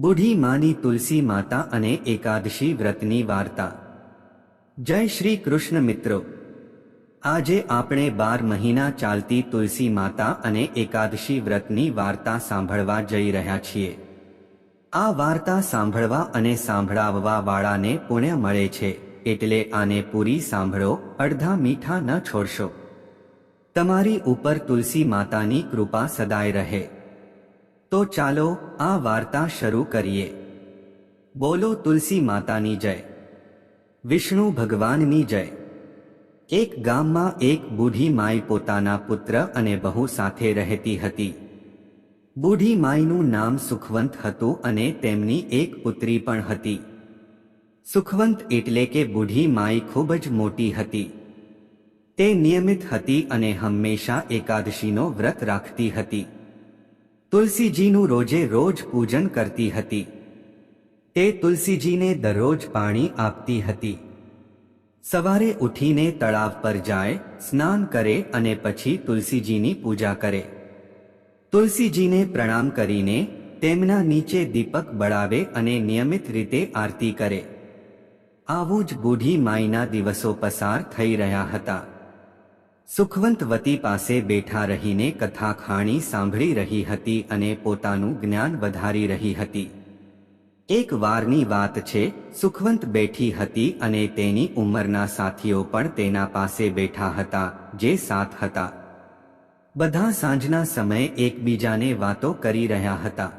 બુઢી માની તુલસી માતા અને એકાદશી વ્રતની વાર્તા. જય શ્રી કૃષ્ણ મિત્રો. આજે આપણે બાર મહિના ચાલતી તુલસી માતા અને એકાદશી વ્રતની વાર્તા સાંભળવા જઈ રહ્યા છીએ. આ વાર્તા સાંભળવા અને સાંભળાવવા વાળાને પુણ્ય મળે છે, એટલે આને પૂરી સાંભળો, અડધા મીઠા ન છોડશો. તમારી ઉપર તુલસી માતાની કૃપા સદાય રહે. તો ચાલો આ વાર્તા શરૂ કરીએ. બોલો તુલસી માતાની જય. વિષ્ણુ ભગવાનની જય. એક ગામમાં એક બુઢી માઈ પોતાના પુત્ર અને બહુ સાથે રહેતી હતી. બુઢી માઈનું નામ સુખવંત હતું અને તેમની એક પુત્રી પણ હતી. સુખવંત એટલે કે બુઢી માઈ ખૂબ જ મોટી હતી. તે નિયમિત હતી અને હંમેશા એકાદશીનો વ્રત રાખતી હતી. તુલસીજીનું રોજે રોજ પૂજન કરતી હતી. તે તુલસીજીને દરરોજ પાણી આપતી હતી. સવારે ઉઠીને તળાવ પર જાય, સ્નાન કરે અને પછી તુલસીજીની પૂજા કરે. તુલસીજીને પ્રણામ કરીને તેમના નીચે દીપક બળાવે અને નિયમિત રીતે આરતી કરે. આવું જ બુઢી માઈના દિવસો પસાર થઈ રહ્યા હતા. સુખવંતવતી પાસે બેઠા રહીને કથા ખાણી સાંભળી રહી હતી અને પોતાનું જ્ઞાન વધારી રહી હતી. એક વારની વાત છે, સુખવંત બેઠી હતી અને તેની ઉંમરના સાથીઓ પણ તેના પાસે બેઠા હતા, જે સાથ હતા. બધા સાંજના સમયે એકબીજાને વાતો કરી રહ્યા હતા.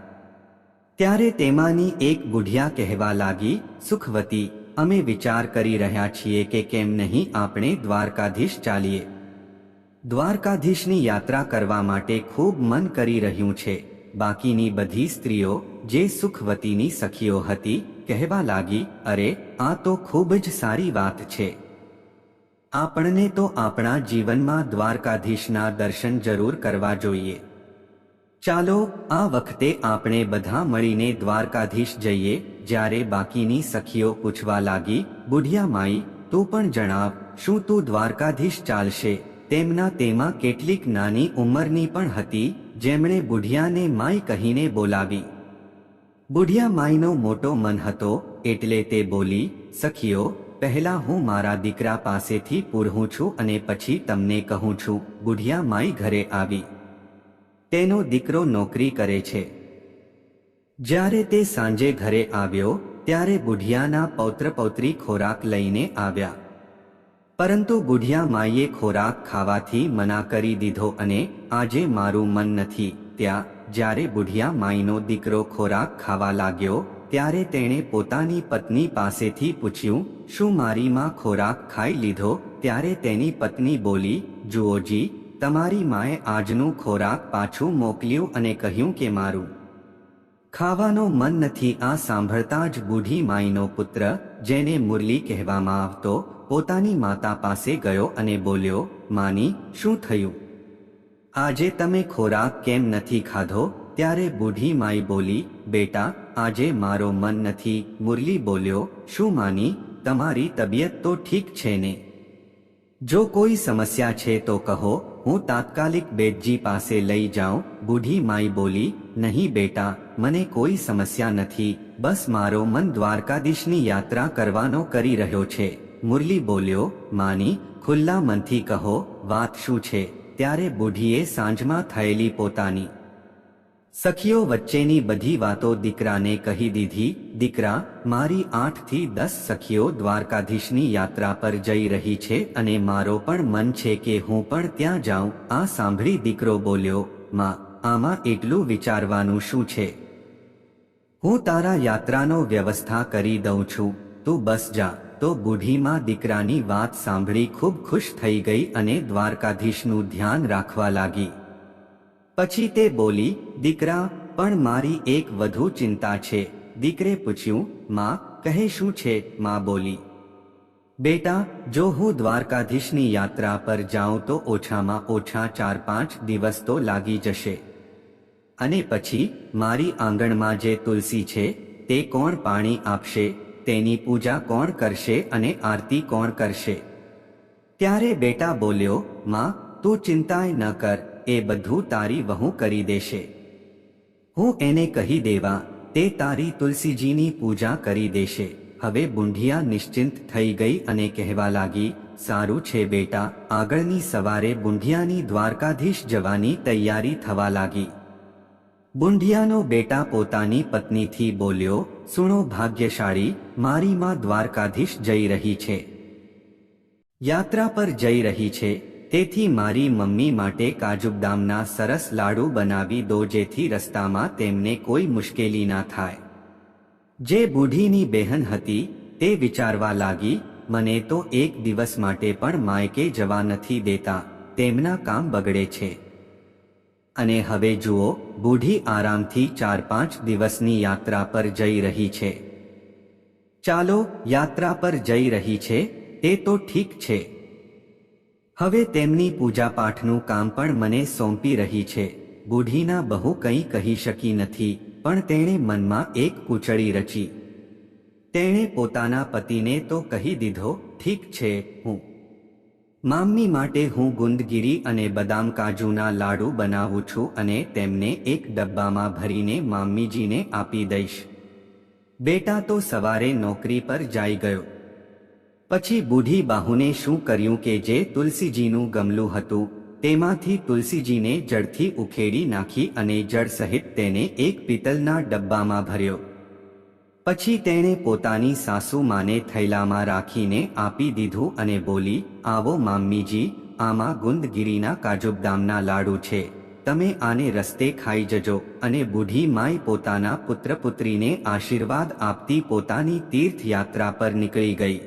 ત્યારે તેમાંની એક બુઢિયા કહેવા લાગી, સુખવતી, અમે વિચાર કરી રહ્યા છીએ કે કેમ નહીં આપણે દ્વારકાધીશ ચાલીએ. દ્વારકાધીશની યાત્રા કરવા માટે ખૂબ મન કરી રહ્યું છે. બાકીની બધી સ્ત્રીઓ, જે સુખવતીની સખીઓ હતી, કહેવા લાગી, અરે, આ તો ખૂબ જ સારી વાત છે. આપણને તો આપણા જીવનમાં દ્વારકાધીશના દર્શન જરૂર કરવા જોઈએ. ચાલો, આ વખતે આપણે બધા મળીને દ્વારકાધીશ જઈએ. જ્યારે બાકીની સખીઓ પૂછવા લાગી, બુઢિયા માઈ, તું પણ જણાવ, શું તું દ્વારકાધીશ ચાલશે? તેમના તેમાં કેટલીક નાની ઉંમરની પણ હતી, જેમણે બુઢિયાને માઈ કહીને બોલાવી. બુઢિયા માઈનો મોટો મન હતો, એટલે તે બોલી, સખીઓ, પહેલા હું મારા દીકરા પાસેથી પૂરહું છું અને પછી તમને કહું છું, બુઢિયા માઈ ઘરે આવી. તેનો દીકરો નોકરી કરે છે. જ્યારે તે સાંજે ઘરે આવ્યો, ત્યારે બુઢિયાના પૌત્ર પૌત્રી ખોરાક લઈને આવ્યા. પરંતુ બુઢિયા માઈએ ખોરાક ખાવાથી મના કરી દીધો અને આજે મારું મન નથી ત્યાં, જ્યારે બુઢિયા માઈનો દીકરો ખોરાક ખાવા લાગ્યો, ત્યારે તેણે પોતાની પત્ની પાસેથી પૂછ્યું, શું મારી માં ખોરાક ખાઈ લીધો? ત્યારે તેની પત્ની બોલી જુઓજી તમારી માએ આજનું ખોરાક પાછું મોકલ્યું અને કહ્યું કે મારું ખાવાનો મન નથી, આ સાંભળતા જ બુઢી માઈનો પુત્ર, જેને મુરલી કહેવામાં આવતો પોતાની માતા પાસે ગયો અને બોલ્યો, માની, શું થયું? આજે તમે ખોરાક કેમ નથી ખાધો? ત્યારે બુઢી માઈ બોલી, બેટા, આજે મારો મન નથી. મુરલી બોલ્યો, શું માની? તમારી તબિયત તો ઠીક છે ને? જો કોઈ સમસ્યા છે તો કહો, હું તાત્કાલિક બેટજી પાસે લઈ જાઉં. બુઢી માઈ બોલી, નહીં બેટા, મને કોઈ સમસ્યા નથી. બસ મારો મન દ્વારકાધીશની યાત્રા કરવાનો કરી રહ્યો છે. મુરલી બોલ્યો, માની, ખુલ્લા મનથી કહો, વાત શું છે? ત્યારે બુઢીએ સાંજમાં થયેલી પોતાની સખીઓ વચ્ચેની બધી વાતો દીકરાને કહી દીધી, દીકરા, મારી આઠથી દસ સખીઓ દ્વારકાધીશની યાત્રા પર જઈ રહી છે અને મારો પણ મન છે કે હું પણ ત્યાં જાઉં. આ સાંભળી દીકરો બોલ્યો, માં, આમાં એટલું વિચારવાનું શું છે? હું તારા યાત્રાનો વ્યવસ્થા કરી દઉં છું. તું બસ જા. તો બુઢીમાં દીકરાની વાત સાંભળી ખૂબ ખુશ થઈ ગઈ અને દ્વારકાધીશનું ધ્યાન રાખવા લાગી. પછી તે બોલી, દીકરા, પણ મારી એક વધુ ચિંતા છે. દીકરે પૂછ્યું, માં, કહે શું છે? માં બોલી, બેટા, જો હું દ્વારકાધીશની યાત્રા પર જાઉં તો ઓછામાં ઓછા ચાર પાંચ દિવસ તો લાગી જશે. અને પછી, મારી આંગણમાં જે તુલસી છે, તે કોણ પાણી આપશે? તેની પૂજા કોણ કરશે અને આરતી કોણ કરશે? ત્યારે બેટા બોલ્યો, માં, તું ચિંતાય ન કર, એ બધું તારી વહુ કરી દેશે. હું એને કહી દેવા, તે તારી તુલસીજીની પૂજા કરી દેશે. હવે બુંઢિયા નિશ્ચિંત થઈ ગઈ અને કહેવા લાગી, સારું છે બેટા, આગળની સવારે બુંઢિયાની દ્વારકાધીશ જવાની તૈયારી થવા લાગી. બુંઢિયાનો બેટા પોતાની પત્નીથી બોલ્યો, સુણો ભાગ્યશાળી, મારી માં દ્વારકાધીશ જઈ રહી છે. યાત્રા પર જઈ રહી છે. તેથી મારી મમ્મી માટે કાજુબદામના સરસ લાડુ બનાવી દો જેથી રસ્તામાં તેમને કોઈ મુશ્કેલી ના થાય. જે બુઢીની બહેન હતી, તે વિચારવા લાગી, મને તો એક દિવસ માટે પણ માયકે જવા નથી દેતા. તેમના કામ બગડે છે. અને હવે જુઓ, બુઢી આરામથી ચાર પાંચ દિવસની યાત્રા પર જઈ રહી છે. ચાલો, યાત્રા પર જઈ રહી છે, તે તો ઠીક છે. હવે તેમની પૂજાપાઠનું કામ પણ મને સોંપી રહી છે. બુઢીના બહુ કંઈ કહી શકી નથી, પણ તેણે મનમાં એક કૂચડી રચી. તેણે પોતાના પતિને તો કહી દીધો, ઠીક છે, હું મામ્મી માટે હું ગુંદગીરી અને બદામ કાજુના લાડુ બનાવું છું અને તેમને એક ડબ્બામાં ભરીને મામ્મીજીને આપી દઈશ. બેટા તો સવારે નોકરી પર જઈ ગયો. પછી બુઢી બાહુને શું કર્યું કે જે તુલસીજીનું ગમલું હતું, તેમાંથી તુલસીજીને જળથી ઉખેડી નાખી અને જળ સહિત તેને એક પિત્તલના ડબ્બામાં ભર્યો. પછી તેણે પોતાની સાસુ માને થૈલામાં રાખીને આપી દીધું અને બોલી, આવો મામ્મીજી આમાં ગુંદગીરીના કાજુબદામના લાડુ છે. તમે આને રસ્તે ખાઈ જજો અને બુઢી માય પોતાના પુત્ર પુત્રીને આશીર્વાદ આપતી પોતાની તીર્થયાત્રા પર નીકળી ગઈ.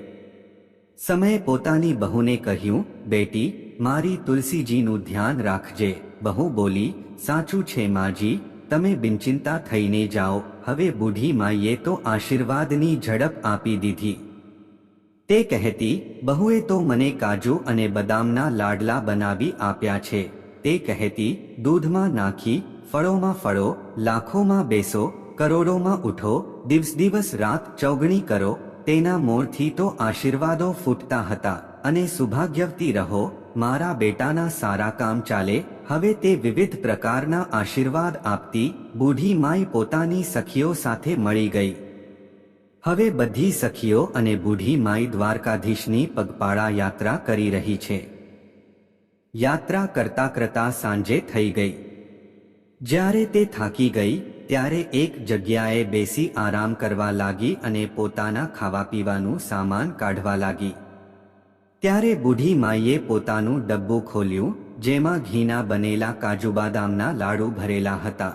સમયે પોતાની બહુને કહ્યું, બેટી, મારી તુલસીજીનું ધ્યાન રાખજે. બહુ બોલી, સાચું છે માજી, તમે બિનચિંતા થઈને જાઓ. હવે બુઢી માઈએ તો આશીર્વાદની ઝડપ આપી દીધી. તે કહેતી, બહુએ તો મને કાજુ અને બદામના લાડલા બનાવી આપ્યા છે. તે કહેતી, દૂધમાં નાખી, ફળોમાં ફળો, લાખોમાં બેસો, કરોડોમાં ઉઠો, દિવસ દિવસ રાત ચૌગણી કરો. તેના મોરથી તો આશીર્વાદો ફૂટતા હતા અને સુભાગ્યવતી રહો, મારા બેટાના સારા કામ ચાલે હવે તે વિવિધ પ્રકારના આશીર્વાદ આપતી બુઢી માઈ પોતાની સખીઓ સાથે મળી ગઈ. હવે બધી સખીઓ અને બુઢી માઈ દ્વારકાધીશની પગપાળા યાત્રા કરી રહી છે. યાત્રા કરતા કરતા સાંજે થઈ ગઈ. જ્યારે તે થાકી ગઈ, ત્યારે એક જગ્યાએ બેસી આરામ કરવા લાગી અને પોતાના ખાવા પીવાનું સામાન કાઢવા લાગી. ત્યારે બુઢી માઈએ પોતાનું ડબ્બું ખોલ્યું જેમાં ઘીના બનેલા કાજુબાદામના લાડુ ભરેલા હતા.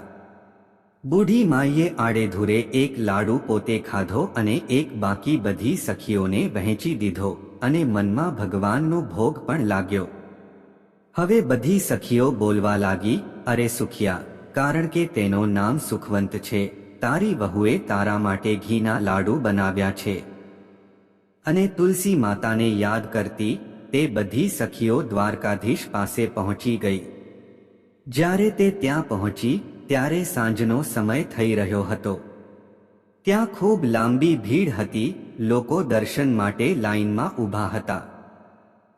બુઢી માઈએ આડેધૂરે એક લાડુ પોતે ખાધો અને એક બાકી બધી સખીઓને વહેંચી દીધો અને મનમાં ભગવાનનો ભોગ પણ લાગ્યો. હવે બધી સખીઓ બોલવા લાગી, અરે સુખિયા, કારણ કે તેનો નામ સુખવંત છે, તારી વહુએ તારા માટે ઘીના લાડુ બનાવ્યા છે. અને તુલસી માતાને યાદ કરતી તે બધી સખીઓ દ્વારકાધીશ પાસે પહોંચી ગઈ. જ્યારે તે ત્યાં પહોંચી, ત્યારે સાંજનો સમય થઈ રહ્યો હતો. ત્યાં ખૂબ લાંબી ભીડ હતી, લોકો દર્શન માટે લાઈનમાં ઊભા હતા.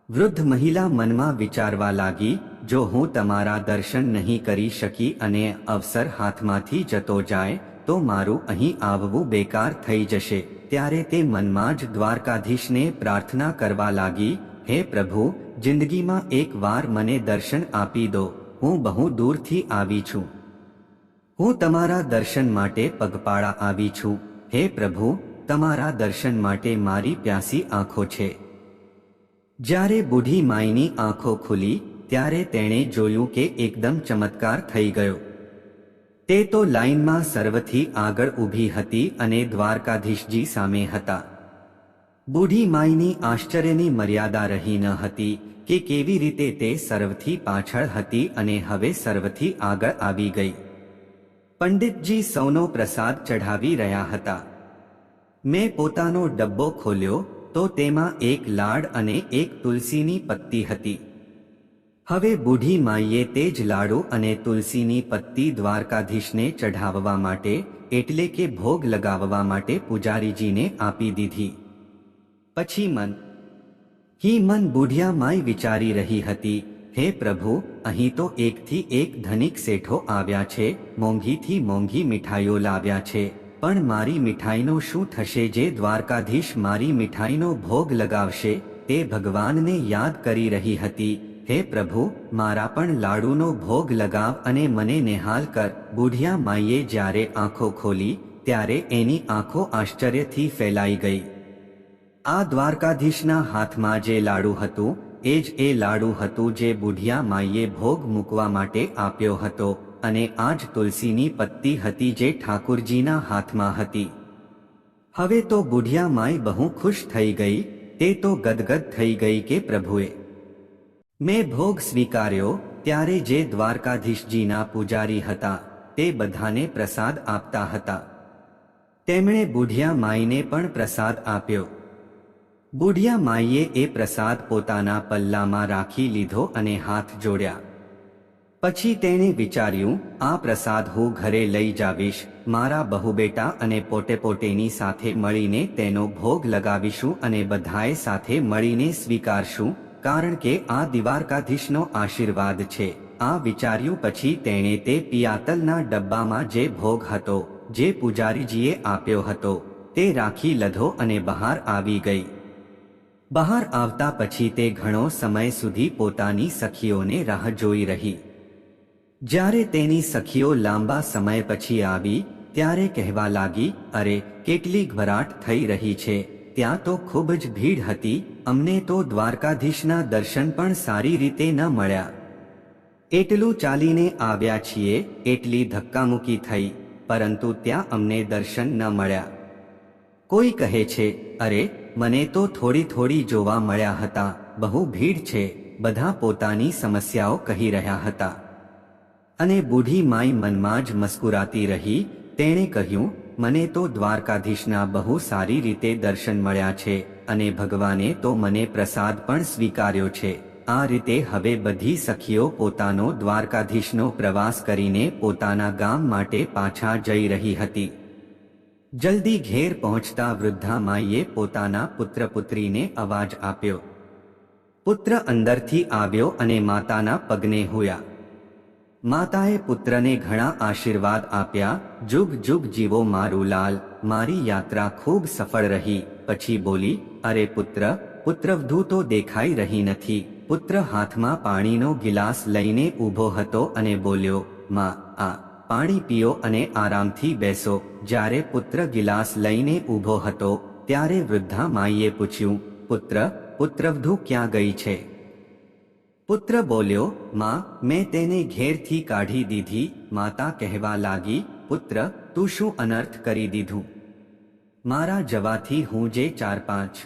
વૃદ્ધ મહિલા મનમાં વિચારવા લાગી, જો હું તમારા દર્શન નહીં કરી શકી અને અવસર હાથમાંથી જતો જાય, તો મારું અહીં આવવું બેકાર થઈ જશે. ત્યારે તે મનમાં જ દ્વારકાધીશને પ્રાર્થના કરવા લાગી હે પ્રભુ, જિંદગીમાં એક વાર મને દર્શન આપી દો. હું બહુ દૂરથી આવી છું. હું તમારા દર્શન માટે પગપાળા આવી છું. હે પ્રભુ, તમારા દર્શન માટે મારી પ્યાસી આંખો છે. જ્યારે બુઢી માઈની આંખો ખુલી, ત્યારે તેણે જોયું કે એકદમ ચમત્કાર થઈ ગયો. તે તો લાઈનમાં સર્વથી આગળ ઊભી હતી અને દ્વારકાધીશજી સામે હતા. બુઢી માઈની આશ્ચર્યની મર્યાદા રહી ન હતી કે કેવી રીતે તે સર્વથી પાછળ હતી અને હવે સર્વથી આગળ આવી ગઈ. પંડિતજી સૌનો પ્રસાદ ચઢાવી રહ્યા હતા. મેં પોતાનો ડબ્બો ખોલ્યો તો તેમાં એક લાડ અને એક તુલસીની પત્તી હતી. હવે બુઢી માઈએ તે જ લાડુ અને તુલસીની પત્તી દ્વારકાધીશને ચઢાવવા માટે એટલે કે ભોગ લગાવવા માટે પૂજારીજીને આપી દીધી. પછી મન. હી મન બુઢિયા માય વિચારી રહી હતી, હે પ્રભુ, અહીં તો એકથી એક ધનિક શેઠો આવ્યા છે, મોંઘીથી મોંઘી મીઠાઈઓ લાવ્યા છે, પણ મારી મીઠાઈનો શું થશે જે દ્વારકાધીશ મારી મીઠાઈનો ભોગ લગાવશે? તે ભગવાનને યાદ કરી રહી હતી, હે પ્રભુ, મારા પણ લાડુનો ભોગ લગાવ અને મને નિહાલ કર. બુઢિયા માઈએ જ્યારે આંખો ખોલી, ત્યારે એની આંખો આશ્ચર્યથી ફેલાઈ ગઈ. આ દ્વારકાધીશના હાથમાં જે લાડુ હતું, એ જ એ લાડુ હતું જે બુઢિયા માઈએ ભોગ મૂકવા માટે આપ્યો હતો અને આ જ તુલસીની પત્તી હતી જે ઠાકુરજીના હાથમાં હતી. હવે તો બુઢિયા માઈ બહુ ખુશ થઈ ગઈ, તે તો ગદગદ થઈ ગઈ કે પ્રભુએ. મેં ભોગ સ્વીકાર્યો, ત્યારે જે દ્વારકાધીશજીના પૂજારી હતા, તે બધાને પ્રસાદ આપતા હતા. તેમણે બુઢિયા માઈને પણ પ્રસાદ આપ્યો. બુઢિયા માઈએ એ પ્રસાદ પોતાના પલ્લામાં રાખી લીધો અને હાથ જોડ્યા. પછી તેણે વિચાર્યું, આ પ્રસાદ હું ઘરે લઈ જાવીશ, મારા બહુબેટા અને પોટે પોટેની સાથે મળીને તેનો ભોગ લગાવીશું અને બધાએ સાથે મળીને સ્વીકારશું, કારણ કે આ દિવારકાધીશનો આશીર્વાદ છે. આ વિચાર્યું પછી તેણે તે પિયાતલના ડબ્બામાં જે ભોગ હતો, જે પૂજારીજીએ આપ્યો હતો, તે રાખી લધો અને બહાર આવી ગઈ. બહાર આવતા પછી તે ઘણો સમય સુધી પોતાની સખીઓને રાહ જોઈ રહી. જ્યારે તેની સખીઓ લાંબા સમય પછી આવી, ત્યારે કહેવા લાગી, અરે કેટલી ઘબરાટ થઈ રહી છે. ત્યાં તો ખૂબ જ ભીડ હતી. અમને તો દ્વારકાધીશના દર્શન પણ સારી રીતે ન મળ્યા. એટલું ચાલીને આવ્યા છીએ, એટલી ધક્કામુક્કી થઈ, પરંતુ ત્યાં અમને દર્શન ન મળ્યા. કોઈ કહે છે, અરે મને તો થોડી થોડી જોવા મળ્યા હતા. બહુ ભીડ છે. બધા પોતાની સમસ્યાઓ કહી રહ્યા હતા. અને બુઢી માઈ મનમાં જ મસ્કુરાતી રહી. તેણે કહ્યું, મને તો દ્વારકાધીશના બહુ સારી રીતે દર્શન મળ્યા છે અને ભગવાને તો મને પ્રસાદ પણ સ્વીકાર્યો છે. આ રીતે હવે બધી સખીઓ પોતાનો દ્વારકાધીશનો પ્રવાસ કરીને પોતાના ગામ માટે પાછા જઈ રહી હતી. જલ્દી ઘેર પહોંચતા વૃદ્ધા માઈએ પોતાના પુત્ર પુત્રીને અવાજ આપ્યો. પુત્ર અંદરથી આવ્યો અને માતાના પગને હોયા. માતાએ પુત્રને ઘણા આશીર્વાદ આપ્યા, જુગ જુગ જીવો મારું લાલ, મારી યાત્રા ખૂબ સફળ રહી. પછી બોલી, અરે પુત્ર પુત્રવધુ તો દેખાઈ રહી નથી. પુત્ર હાથમાં પાણીનો ગિલાસ લઈને ઊભો હતો અને બોલ્યો, માં, આ પાણી પીઓ અને આરામથી બેસો. જ્યારે પુત્ર ગિલાસ લઈને ઊભો હતો, ત્યારે વૃદ્ધા માઈએ પૂછ્યું, પુત્ર, પુત્રવધુ ક્યાં ગઈ છે? પુત્ર બોલ્યો, માં, મેં તેને ઘેરથી કાઢી દીધી. માતા કહેવા લાગી, પુત્ર, તું શું અનર્થ કરી દીધું? મારા જવાથી હું જે ચાર પાંચ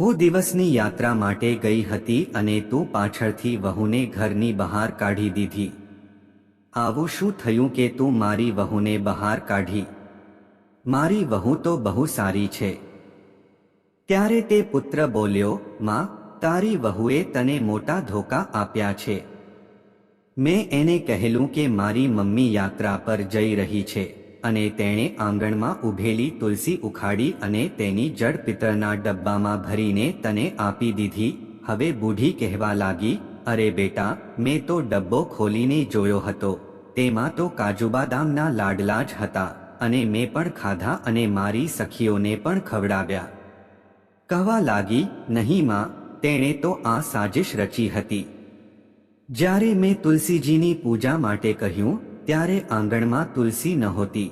હું દિવસની યાત્રા માટે ગઈ હતી અને તું પાછળથી વહુને ઘરની બહાર કાઢી દીધી. આવું શું થયું કે તું મારી વહુને બહાર કાઢી? મારી વહુ તો બહુ સારી છે. ત્યારે તે પુત્ર બોલ્યો, માં, તારી વહુએ તને મોટા ધોકા આપ્યા છે. મેં એને કહેલું કે મારી મમ્મી યાત્રા પર જઈ રહી છે અને તેણે આંગણમાં ઊભેલી તુલસી ઉખાડી અને તેની જડ પિત્તળના ડબ્બામાં ભરીને તને આપી દીધી. હવે બુઢી કહેવા લાગી અરે બેટા, મેં તો ડબ્બો ખોલીને જોયો હતો. તેમાં તો કાજુબાદામના લાડલા જ હતા અને મેં પણ ખાધા અને મારી સખીઓને પણ ખવડાવ્યા. કહેવા લાગી, નહીં માં, તેણે તો આ સાજિશ રચી હતી. જ્યારે મેં તુલસીજીની પૂજા માટે કહ્યું, ત્યારે આંગણમાં તુલસી નહોતી.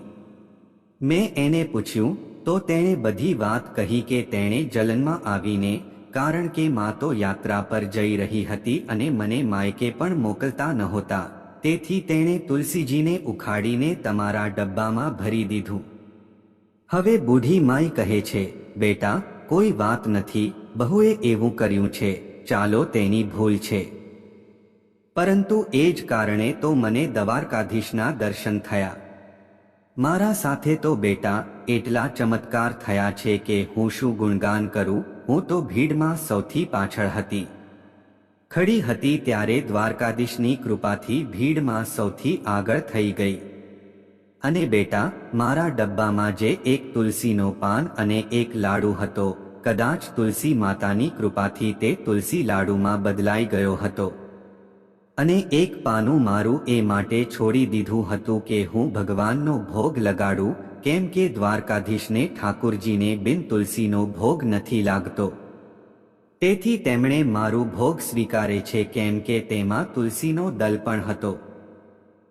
મેં એને પૂછ્યું, તો તેણે બધી વાત કહી કે તેણે જલનમાં આવીને કારણ કે મા તો યાત્રા પર જઈ રહી હતી અને મને માયકે પણ મોકલતા નહોતા. તેથી તેણે તુલસીજીને ઉખાડીને તમારા ડબ્બામાં ભરી દીધું. હવે બુઢી માઈ કહે છે, બેટા, કોઈ વાત નથી, બહુએ એવું કર્યું છે, ચાલો તેની ભૂલ છે. પરંતુ એ જ કારણે તો મને દ્વારકાધીશના દર્શન થયા. મારા સાથે તો બેટા, એટલા ચમત્કાર થયા છે કે હું શું ગુણગાન કરું? હું તો ભીડમાં સૌથી પાછળ હતી. ખડી હતી ત્યારે દ્વારકાધીશની કૃપાથી ભીડમાં સૌથી આગળ થઈ ગઈ. અને બેટા, મારા ડબ્બામાં જે એક તુલસીનો પાન અને એક લાડુ હતો, કદાચ તુલસી માતાની કૃપાથી તે તુલસી લાડુમાં બદલાઈ ગયો હતો. અને એક પાનું મારું એ માટે છોડી દીધું હતું કે હું ભગવાનનો ભોગ લગાડું કેમ કે દ્વારકાધીશને ઠાકુરજીને બિન તુલસીનો ભોગ નથી લાગતો? તેથી તેમણે મારું ભોગ સ્વીકારે છે કેમ કે તેમાં તુલસીનો દલ પણ હતો.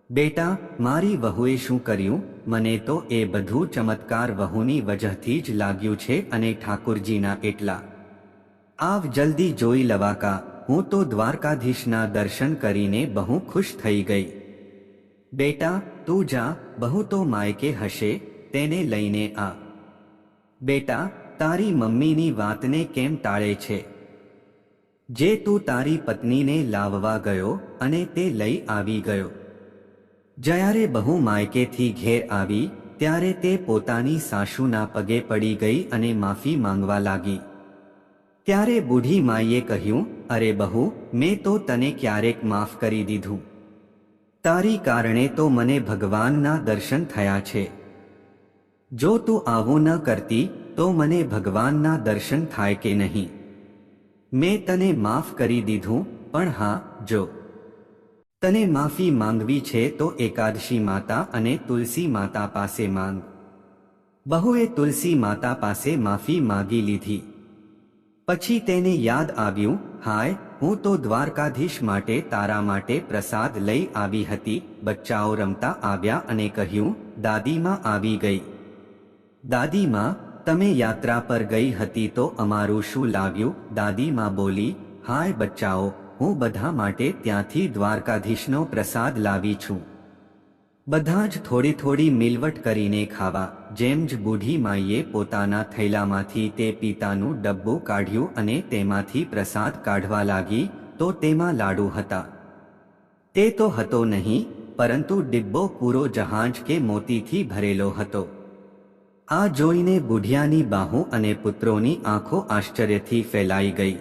બેટા, મારી વહુએ શું કર્યું? મને તો એ બધું ચમત્કાર વહુની વજહથી જ લાગ્યું છે અને ઠાકુરજીના એટલા. આવ જલ્દી જોઈ લવાકા હું તો દ્વારકાધીશના દર્શન કરીને બહુ ખુશ થઈ ગઈ. બેટા, તું જા. બહુ તો માયકે હશે. તેને લઈને આ. બેટા, તારી મમ્મીની વાતને કેમ ટાળે છે? જે તું તારી પત્નીને લાવવા ગયો અને તે લઈ આવી ગયો. જ્યારે બહુ માયકેથી ઘેર આવી, ત્યારે તે પોતાની સાસુના પગે પડી ગઈ અને માફી માંગવા લાગી. ત્યારે બુઢી માઈએ કહ્યું, અરે બહુ, મેં તો તને ક્યારેક માફ કરી દીધું. તારી કારણે તો મને ભગવાનના દર્શન થયા છે. જો તું આવું ન કરતી, તો મને ભગવાનના દર્શન થાય કે નહીં? મેં તને માફ કરી દીધું, પણ હા, જો. તને માફી માંગવી છે તો એકાદશી માતા અને તુલસી માતા પાસે માંગ. બહુએ તુલસી માતા પાસે માફી માગી લીધી. પછી તેને યાદ આવ્યું, હાય, હું તો દ્વારકાધીશ માટે તારા માટે પ્રસાદ લઈ આવી હતી, બચ્ચાઓ રમતા આવ્યા અને કહ્યું, દાદીમાં આવી ગઈ. દાદીમાં, તમે યાત્રા પર ગઈ હતી તો અમારું શું લાવ્યું દાદીમાં બોલી, હાય બચ્ચાઓ, હું બધા માટે ત્યાંથી દ્વારકાધીશનો પ્રસાદ લાવી છું. બધા જ થોડી થોડી મિલવટ કરીને ખાવા. જેમ જ બુઢી માઈએ પોતાના થૈલામાંથી તે પિતાનું ડબ્બું કાઢ્યું અને તેમાંથી પ્રસાદ કાઢવા લાગી, તો તેમાં લાડુ હતા. તે તો હતો નહીં, પરંતુ ડિબ્બો પૂરો જહાજ કે મોતીથી ભરેલો હતો. આ જોઈને બુઢિયાની બાહુ અને પુત્રોની આંખો આશ્ચર્યથી ફેલાઈ ગઈ.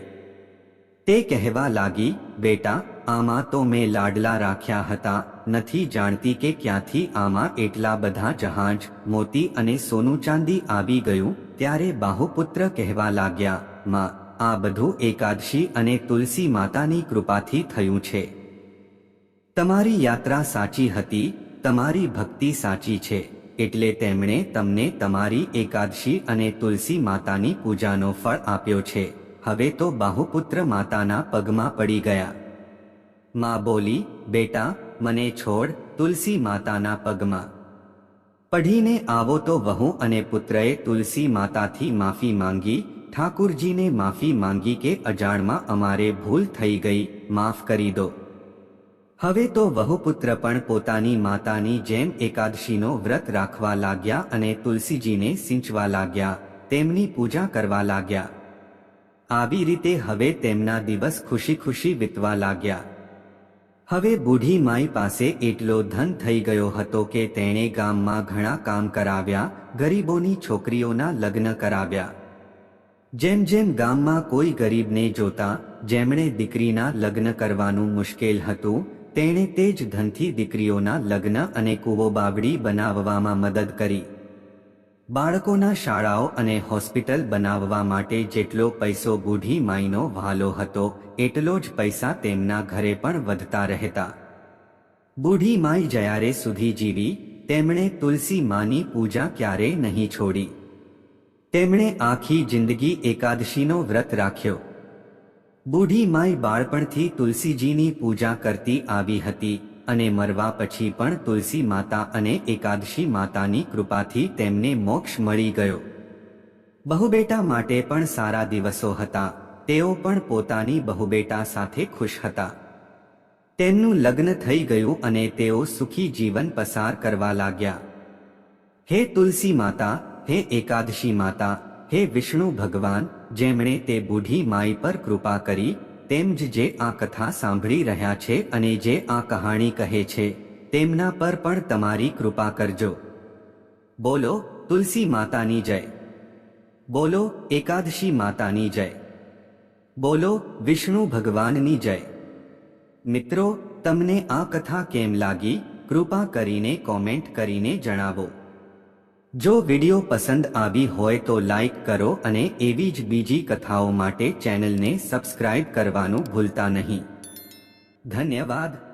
તે કહેવા લાગી, બેટા, આમાં તો મેં લાડલા રાખ્યા હતા, નથી જાણતી કે ક્યાંથી આમાં એટલા બધા જહાજ, મોતી અને સોનું ચાંદી આવી ગયું. ત્યારે બાહુપુત્ર કહેવા લાગ્યા, માં, આ બધું એકાદશી અને તુલસી માતાની કૃપાથી થયું છે. તમારી યાત્રા સાચી હતી, તમારી ભક્તિ સાચી છે. એટલે તેમણે તમને તમારી એકાદશી અને તુલસી માતાની પૂજાનો ફળ આપ્યો છે. હવે તો બાહુપુત્ર માતાના પગમાં પડી ગયા. માં બોલી, બેટા, મને છોડ તુલસી માતાના પગમાં. પઢીને આવો તો વહુ અને પુત્રએ તુલસી માતાથી માફી માંગી, ઠાકુરજીને માફી માંગી કે અજાણમાં અમારે ભૂલ થઈ ગઈ, માફ કરી દો. હવે તો વહુપુત્ર પણ પોતાની માતાની જેમ એકાદશીનો વ્રત રાખવા લાગ્યા અને તુલસીજીને સિંચવા લાગ્યા, તેમની પૂજા કરવા લાગ્યા. આવી રીતે હવે તેમના દિવસ ખુશી ખુશી વીતવા લાગ્યા. હવે બુઢી માઈ પાસે એટલો ધન થઈ ગયો હતો કે તેણે ગામમાં ઘણા કામ કરાવ્યા, ગરીબોની છોકરીઓના લગ્ન કરાવ્યા. જેમ જેમ ગામમાં કોઈ ગરીબને જોતા, જેમણે દીકરીના લગ્ન કરવાનું મુશ્કેલ હતું તેણે તે જ ધનથી દીકરીઓના લગ્ન અને કૂવો બાવડી બનાવવામાં મદદ કરી. બાળકોના શાળાઓ અને હોસ્પિટલ બનાવવા માટે જેટલો પૈસો બુઢી માઈનો વાલો હતો, એટલો જ પૈસા તેમના ઘરે પણ વધતા રહેતા. બુઢી માઈ જયારે સુધી જીવી, તેમણે તુલસી માની પૂજા ક્યારે નહીં છોડી. તેમણે આખી જિંદગી એકાદશીનો વ્રત રાખ્યો. બુઢી માય બાળપણથી તુલસીજીની પૂજા કરતી આવી હતી અને મરવા પછી પણ તુલસી માતા અને એકાદશી માતાની કૃપાથી તેમને મોક્ષ મળી ગયો. બહુબેટા માટે પણ સારા દિવસો હતા. તેઓ પણ પોતાની બહુબેટા સાથે ખુશ હતા. તેમનું લગ્ન થઈ ગયું અને તેઓ સુખી જીવન પસાર કરવા લાગ્યા. હે તુલસી માતા, હે એકાદશી માતા હે વિષ્ણુ ભગવાન, જેમણે તે બુઢી માઈ પર કૃપા કરી, તેમ જ જે આ કથા સાંભળી રહ્યા છે અને જે આ કહાણી કહે છે, તેમના પર પણ તમારી કૃપા કરજો. બોલો, તુલસી માતાની જય. બોલો, એકાદશી માતાની જય. બોલો, વિષ્ણુ ભગવાનની જય. મિત્રો, તમને આ કથા કેમ લાગી? કૃપા કરીને કોમેન્ટ કરીને જણાવો. જો વિડિયો પસંદ આવી હોય તો લાઈક કરો અને એવી જ બીજી કથાઓ માટે ચેનલને સબસ્ક્રાઇબ કરવાનું ભૂલતા નહીં. ધન્યવાદ.